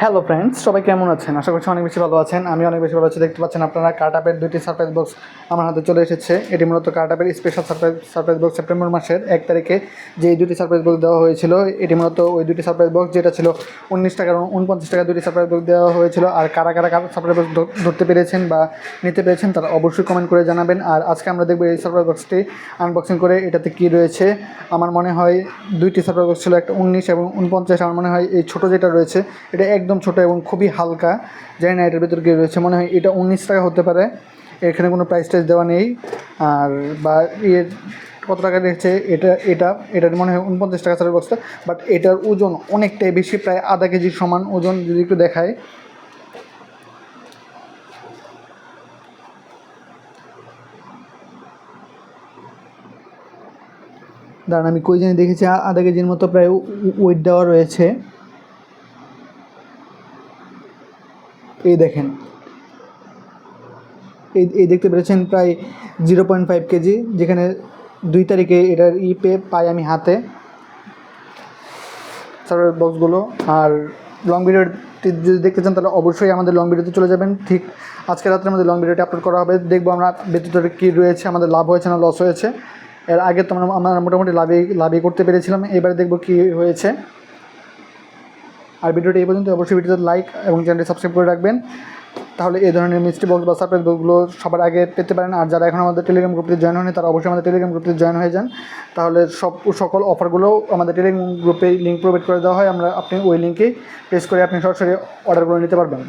Hello friends সবাই কেমন আছেন? আশা করছি অনেক বেশি ভালো আছেন। আমি অনেক বেশি ভালো আছি, দেখতে পাচ্ছেন আপনারা কার্টাপের দুইটি সারপ্রাইজ বক্স আমার হাতে চলে এসেছে। এটি মূলত কার্টাপের special surprise surprise box September মাসের এক তারিখে যে দুটি সারপ্রাইজ বক্স দেওয়া হয়েছিল, এটি মূলত ওই দুটি সারপ্রাইজ বক্স যেটা ছিল উনিশ টাকার উনপঞ্চাশ টাকা দুটি সারপ্রাইজ বক্স দেওয়া হয়েছিল। আর কারা কারা কারা সারপ্রাইজ বক্স ধরতে পেরেছেন বা নিতে পেরেছেন তারা অবশ্যই কমেন্ট করে জানাবেন। আর আজকে আমরা দেখব এই সারপ্রাইজ বক্সটি আনবক্সিং করে এটাতে কী রয়েছে। আমার মনে হয় দুইটি সারপ্রাইজ বক্স ছিল, একটা উনিশ এবং উনপঞ্চাশ। আমার মনে হয় এই ছোটো যেটা রয়েছে, এটা একদম ছোটো এবং খুবই হালকা, জানি না এটার ভিতরে কী রয়েছে, মনে হয় এটা উনিশ টাকা হতে পারে। এখানে কোনো প্রাইস টাইস দেওয়া নেই। আর বা ইয়ে কত টাকা রেখেছে, এটা এটা, এটার মনে হয় উনপঞ্চাশ টাকা সারের বক্সটা বাট এটার ওজন অনেকটাই বেশি, প্রায় আধা কেজির সমান ওজন যদি একটু দেখায় দাঁড়ান, আমি কই জানি দেখেছি আধা কেজির মতো প্রায় ওয়েট দেওয়া রয়েছে। এই দেখেন। এই এই দেখতে পেরেছেন প্রায় জিরো পয়েন্ট ফাইভ কেজি, যেখানে দুই তারিখে এটার ই পে পাই আমি হাতে। সার্ভার বক্সগুলো। আর লং ভিডিওটি যদি দেখতে চান, তাহলে অবশ্যই আমাদের লং ভিডিওতে চলে যাবেন। ঠিক আজকে রাত্রে আমাদের লং ভিডিওটি আপলোড করা হবে। দেখব আমরা ভিতরে কী রয়েছে, আমাদের লাভ হয়েছে না লস হয়েছে। এর আগে তো আমরা মোটামুটি লাভই লাভই করতে পেরেছিলাম। এবারে দেখব কী হয়েছে। আর ভিডিওটি এই পর্যন্ত। অবশ্যই ভিডিওতে লাইক এবং চ্যানেলটি সাবস্ক্রাইব করে রাখবেন। তাহলে এই ধরনের মিষ্টি বক্স বা সারপ্রাইজ বক্সগুলো সবার আগে পেতে পারেন। আর যারা এখন আমাদের টেলিগ্রাম গ্রুপে জয়েন হয়নি, তারা অবশ্যই আমাদের টেলিগ্রাম গ্রুপে জয়েন হয়ে যান। তাহলে সব, সকল অফারগুলো আমাদের টেলিগ্রাম গ্রুপে লিঙ্ক প্রোভাইড করে দেওয়া হয়। আমরা আপনি ওই লিঙ্কে প্রেস করে আপনি সরাসরি অর্ডারগুলো নিতে পারবেন।